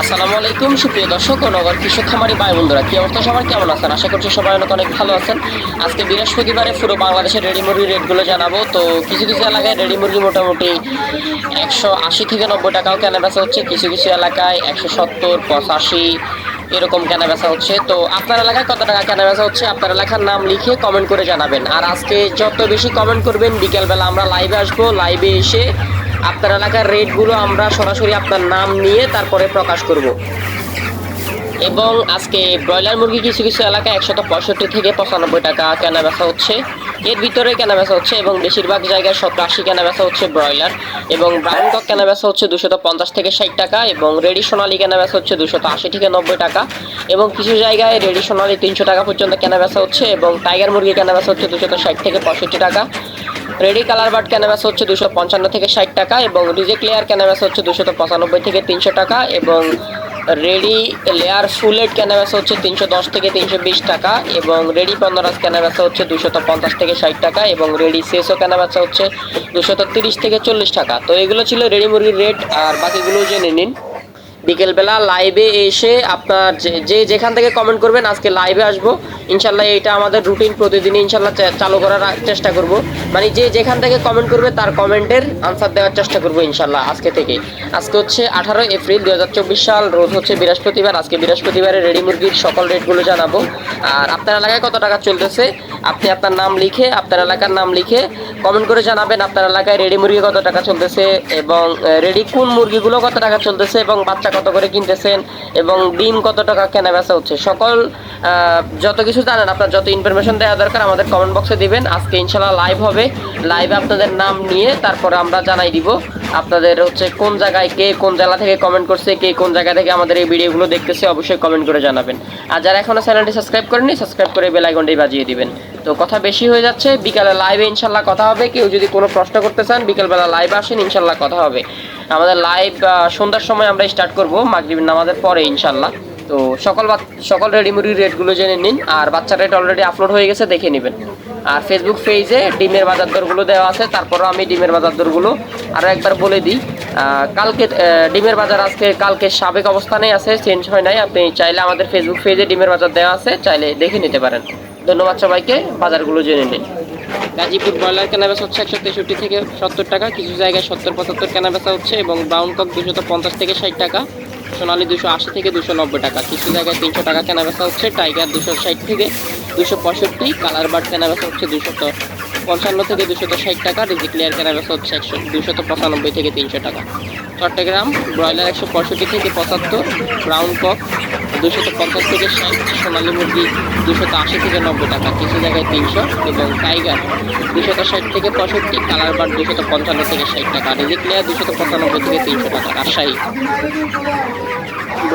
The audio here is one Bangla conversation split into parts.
আসসালামু আলাইকুম, সুপ্রিয় দর্শক ও নগর কৃষক খামারি ভাই বন্ধুরা, কি অবস্থা? সবার কেমন আছেন? আশা করছি সবাই অনেক অনেক ভালো আছেন। আজকে বৃহস্পতিবারে পুরো বাংলাদেশের রেডি মুরগির রেটগুলো জানাব। তো কিছু কিছু এলাকায় রেডি মুরগি মোটামুটি একশো আশি থেকে নব্বই টাকাও কেনা বেচা হচ্ছে। কিছু কিছু এলাকায় একশো সত্তর, পঁচাশি এরকম কেনা বেচা হচ্ছে। তো আপনার এলাকায় কত টাকা কেনা বেচা হচ্ছে? আপনার এলাকার নাম লিখে কমেন্ট করে জানাবেন। আর আজকে যত বেশি কমেন্ট করবেন, বিকেলবেলা আমরা লাইভে আসব। লাইভে এসে আপনার এলাকার রেটগুলো আমরা সরাসরি আপনার নাম নিয়ে তারপরে প্রকাশ করব। এবং আজকে ব্রয়লার মুরগি কিছু কিছু এলাকায় একশত পঁয়ষট্টি থেকে পঁচানব্বই টাকা কেনা বেচা হচ্ছে। এর ভিতরে কেনা বেচা হচ্ছে এবং বেশিরভাগ জায়গায় সত্তর আশি কেনা বেচা হচ্ছে ব্রয়লার এবং ব্রাউন কক কেনা বেচা হচ্ছে দুশত পঞ্চাশ থেকে ষাট টাকা এবং রেডি সোনালি কেনা বেচা হচ্ছে দুশত আশি থেকে নব্বই টাকা এবং কিছু জায়গায় রেডি সোনালি তিনশো টাকা পর্যন্ত কেনা বেচা হচ্ছে এবং টাইগার মুরগি কেনা বেচা হচ্ছে দুশত ষাট থেকে পঁয়ষট্টি টাকা। রেডি কালার বার্ড কেনাবেচা হচ্ছে দুশো পঞ্চান্ন থেকে ষাট টাকা এবং রিজেক্ট লেয়ার কেনাবেচা হচ্ছে দুশো পঁচানব্বই থেকে তিনশো টাকা এবং রেডি লেয়ার ফুলেট কেনাবেচা হচ্ছে তিনশো দশ থেকে তিনশো বিশ টাকা এবং রেডি পনেরাস কেনাবেচা হচ্ছে দুশত পঞ্চাশ থেকে ষাট টাকা এবং রেডি সেসও কেনাবেচা হচ্ছে দুশত তিরিশ থেকে চল্লিশ টাকা। তো এগুলো ছিল রেডি মুরগির রেট আর বাকিগুলো জেনে নিন। বিকেলবেলা লাইভে এসে আপনার যে- যেখান থেকে কমেন্ট করবেন, আজকে লাইভে আসব। ইনশাল্লাহ এটা আমাদের রুটিন প্রতিদিনই ইনশাল্লাহ চালু করার চেষ্টা করব। মানে যে যেখান থেকে কমেন্ট করবে, তার কমেন্টের আনসার দেওয়ার চেষ্টা করব ইনশাল্লাহ আজকে থেকে। আজকে হচ্ছে আঠারো এপ্রিল দু হাজার চব্বিশ সাল, রোজ হচ্ছে বৃহস্পতিবার। আজকে বৃহস্পতিবারে রেডি মুরগির সকল রেটগুলো জানাব। আর আপনার এলাকায় কত টাকা চলতেছে? আপনি আপনার নাম লিখে, আপনার এলাকার নাম লিখে কমেন্ট করে জানাবেন আপনার এলাকায় রেডি মুরগি কত টাকা চলতেছে এবং রেডি কোন মুরগিগুলো কত টাকা চলতেছে এবং বাচ্চা কত করে কিনতেছেন এবং ডিম কত টাকা কেনা বেচা হচ্ছে? সকল যত কিছু জানেন, আপনার যত ইনফরমেশন দেওয়া দরকার, আমাদের কমেন্ট বক্সে দিবেন। আজকে ইনশাল্লাহ লাইভ হবে। লাইভে আপনাদের নাম নিয়ে তারপরে আমরা জানাই দিব আপনাদের হচ্ছে কোন জায়গায় কে কোন জেলা থেকে কমেন্ট করছে, কে কোন জায়গা থেকে আমাদের এই ভিডিওগুলো দেখতেছে, অবশ্যই কমেন্ট করে জানাবেন। আর যারা এখনও চ্যানেলটি সাবস্ক্রাইব করেনি সাবস্ক্রাইব করে বেল আইকনটি বাজিয়ে দিবেন। তো কথা বেশি হয়ে যাচ্ছে, বিকালে লাইভে ইনশাল্লাহ কথা হবে। কেউ যদি কোনো প্রশ্ন করতে চান, বিকেলবেলা লাইভ আসেন, ইনশাল্লাহ কথা হবে। আমাদের লাইভ সন্ধ্যার সময় আমরা স্টার্ট করব মাগরিবের নামাজের পরে, ইনশাল্লাহ। তো সকল সকল রেডি মুরগির রেটগুলো জেনে নিন, আর বাচ্চার রেট অলরেডি আপলোড হয়ে গেছে, দেখে নেবেন। আর ফেসবুক পেজে ডিমের বাজার দরগুলো দেওয়া আছে, তারপরও আমি ডিমের বাজার দরগুলো আরও একবার বলে দিই। কালকে ডিমের বাজার আজকে, কালকে সাবেক অবস্থানেই আছে চেঞ্জ হয় নাই। আপনি চাইলে আমাদের ফেসবুক পেজে ডিমের বাজার দেওয়া আছে, চাইলে দেখে নিতে পারেন। ধন্যবাদ সবাইকে, বাজারগুলো জেনে নিন। গাজীপুর ব্রয়লার কেনাবেচা হচ্ছে একশো তেষট্টি থেকে সত্তর টাকা, কিছু জায়গায় সত্তর পঁচাত্তর কেনাবেচা হচ্ছে এবং ব্রাউন কক দুশো পঞ্চাশ থেকে ষাট টাকা, সোনালি দুশো আশি থেকে দুশো নব্বই টাকা, কিছু জায়গায় তিনশো টাকা কেনাবেচা হচ্ছে, টাইগার দুশো ষাট থেকে দুশো পঁয়ষট্টি কালার বার্ড কেনাবেচা হচ্ছে দুশত পঞ্চান্ন থেকে দুশত ষাট টাকা, রিজিক লেয়ার কেনাবেচা হচ্ছে একশো দুশত পঁচানব্বই থেকে তিনশো টাকা। চট্টগ্রাম ব্রয়লার একশো পঁয়ষট্টি থেকে পঁচাত্তর ব্রাউন কক দুশত পঞ্চাশ থেকে ষাট সোনালি মুরগি দুশত আশি থেকে নব্বই টাকা, কিছু জায়গায় তিনশো এবং টাইগার দুশত ষাট থেকে পঁয়ষট্টি, কালার বার দুশত পঞ্চান্ন থেকে ষাট টাকা, রিজিক লেয়ার দুশত পঁচানব্বই থেকে তিনশো টাকা, রাজশাহী।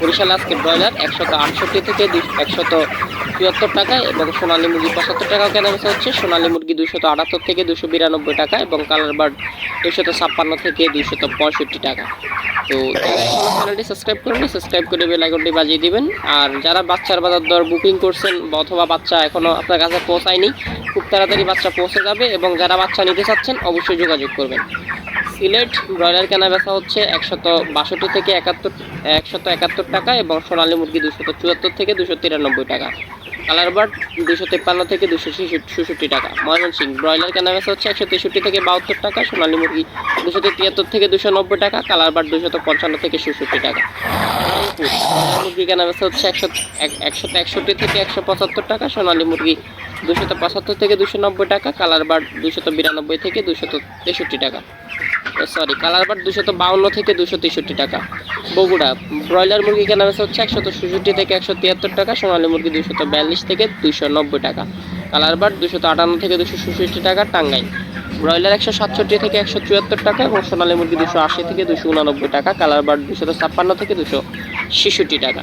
বরিশাল আজকে ব্রয়লার একশত আটষট্টি থেকে একশত চুয়াত্তর টাকা এবং সোনালী মুরগি পঁচাত্তর টাকাও কেনা বেচা হচ্ছে। সোনালী মুরগি দুশত আটাত্তর থেকে দুশো বিরানব্বই টাকা এবং কালার বার্ড দুশত ছাপ্পান্ন থেকে দুশত পঁয়ষট্টি টাকা। তো চ্যানেলটি সাবস্ক্রাইব করেনি সাবস্ক্রাইব করে বেল আইকনটি বাজিয়ে দিবেন। আর যারা বাচ্চার বাজার দর বুকিং করছেন অথবা বাচ্চা এখনও আপনার কাছে পৌঁছায়নি, খুব তাড়াতাড়ি বাচ্চা পৌঁছে যাবে এবং যারা বাচ্চা নিতে চাচ্ছেন, অবশ্যই যোগাযোগ করবেন। সিলেট ব্রয়লার কেনা বেচা হচ্ছে একশত বাষট্টি থেকে একাত্তর, একশত একাত্তর টাকা এবং সোনালী মুরগি দুশত চুয়াত্তর থেকে দুশো তিরানব্বই টাকা। কালার বার্ড দুশো তেপ্পান্ন থেকে দুশো ছেষট্টি টাকা। ময়মনসিং ব্রয়লার কেনা বেচা হচ্ছে একশো তেষট্টি থেকে বাহাত্তর টাকা, সোনালী মুরগি দুশো তিয়াত্তর থেকে দুশো নব্বই টাকা, কালার বার্ড দুশত পঞ্চান্ন থেকে ছেষট্টি টাকা। মুরগি কেনা বেচা হচ্ছে একশো একশত একষট্টি থেকে একশো পঁচাত্তর টাকা, সোনালী মুরগি দুশত পঁচাত্তর থেকে দুশো নব্বই টাকা, কালার বার্ড দুশত বিরানব্বই থেকে দুশত তেষট্টি টাকা। সরি কালার বাট দুশত বাউন্ন থেকে দুশো তেষট্টি টাকা। বগুড়া, ব্রয়লার মুরগি কেনা বেচা হচ্ছে একশত ষষট্টি থেকে একশো তিয়াত্তর টাকা, সোনালী মুরগি দুশত বিয়াল্লিশ থেকে দুশো নব্বই টাকা। কালার বাট দুশত আটান্ন থেকে দুশো ষষট্টি টাকা, টাঙ্গাইল। ব্রয়লার একশো সাতষট্টি থেকে একশো চুয়াত্তর টাকা এবং সোনালী মুরগি দুশো আশি থেকে দুশো উনানব্বই টাকা, কালার বাট দুশত ছাপ্পান্ন থেকে দুশো ছেষট্টি টাকা।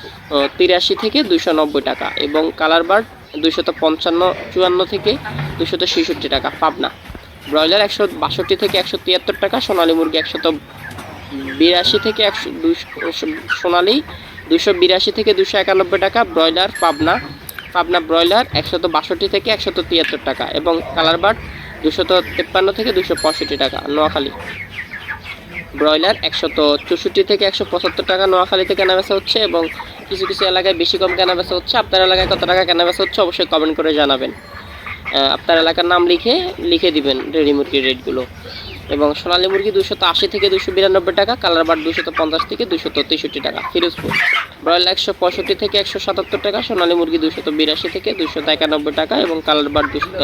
তিরাশি থেকে দুশো নব্বই টাকা এবং কালার বার্ড দুশত পঞ্চান্ন, চুয়ান্ন থেকে দুশত ছেষট্টি টাকা, পাবনা। ব্রয়লার একশো বাষট্টি থেকে একশো তিয়াত্তর টাকা, সোনালী মুরগি একশত বিরাশি থেকে একশো দুশো সোনালী দুশো বিরাশি থেকে দুশো একানব্বই টাকা, ব্রয়লার পাবনা। পাবনা ব্রয়লার একশত বাষট্টি থেকে একশত তিয়াত্তর টাকা এবং কালার বার্ড দুশত তেপ্পান্ন থেকে দুশো পঁয়ষট্টি টাকা, নোয়াখালী। ব্রয়লার একশত চৌষট্টি থেকে একশো পঁচাত্তর টাকা নোয়াখালীতে কেনা বেচা হচ্ছে এবং কিছু কিছু এলাকায় বেশি কম কেনা বেচা হচ্ছে। আপনার এলাকায় কত টাকা কেনা বেচা হচ্ছে অবশ্যই কমেন্ট করে জানাবেন। আপনার এলাকার নাম লিখে লিখে দিবেন রেডি মুরগির রেটগুলো। এবং সোনালী মুরগি দুশত আশি থেকে দুশো বিরানব্বই টাকা, কালার বার দুশত পঞ্চাশ থেকে দুশত তেষট্টি টাকা, ফিরোজপুর। ব্রয়লার একশো পঁয়ষট্টি থেকে একশো সাতাত্তর টাকা, সোনালী মুরগি দুশত বিরাশি থেকে দুশত একানব্বই টাকা এবং কালার বার দুশত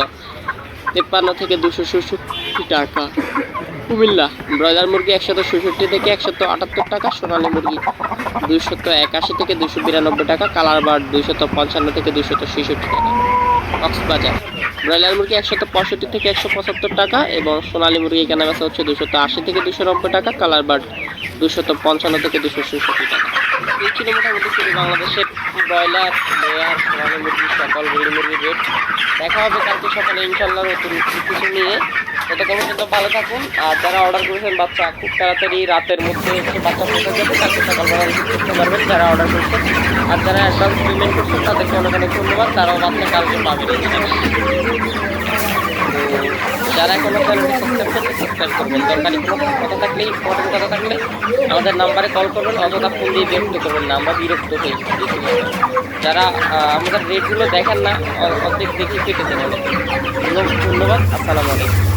তেপ্পান্ন থেকে দুশো ষষট্টি টাকা। কুমিল্লা, ব্রয়লার মুরগি একশত ষষট্টি থেকে একশত আটাত্তর টাকা, সোনালী মুরগি দুশত একাশি থেকে দুশো বিরানব্বই টাকা, কালার বার দুশত পঞ্চান্ন থেকে দুশত ছেষট্টি টাকা। কক্সবাজার, ব্রয়লার মুরগি একশত পঁয়ষট্টি থেকে একশো পঁচাত্তর টাকা এবং সোনালী মুরগি কেনা বেচা হচ্ছে দুশত আশি থেকে দুশো নব্বই টাকা, কালার বার্ড দুশত পঞ্চান্ন থেকে দুশো ছেষট্টি টাকা। এই ছিল মোটামুটি শুধু বাংলাদেশের ব্রয়লার লেয়ার সোনালী মুরগি, সকল মুরগি মুরগির রেট। দেখা হবে কালকে সকালে ইনশাল্লাহ নতুন কিছু নিয়ে। ততক্ষণ পর্যন্ত ভালো থাকুন। আর যারা অর্ডার করেছেন বাচ্চা, খুব তাড়াতাড়ি রাতের মধ্যে হচ্ছে বাচ্চা পৌঁছে যাবে কালকে সকালবেলা রিসিভ করতে পারবেন যারা অর্ডার করছেন। আর যারা অ্যাডভান্স পেমেন্ট করছেন, তাদেরকে অনেক অনেক ধন্যবাদ। তারাও বাচ্চা কালকে পাবেন যারা এখনও চ্যানেলটি সাবস্ক্রাইব করতে সাবস্ক্রাইব করবেন। দরকারি কোনো কথা থাকলে ইম্পর্টেন্ট কথা থাকলে আমাদের নাম্বারে কল করবেন অযথা ফোন দিয়ে বিরক্ত করবেন না। আমরা বিরক্ত হই। যারা আমাদের রেটগুলো দেখেন না অর্ধেক দেখে কেটে অনেক ধন্যবাদ। আসসালামু আলাইকুম।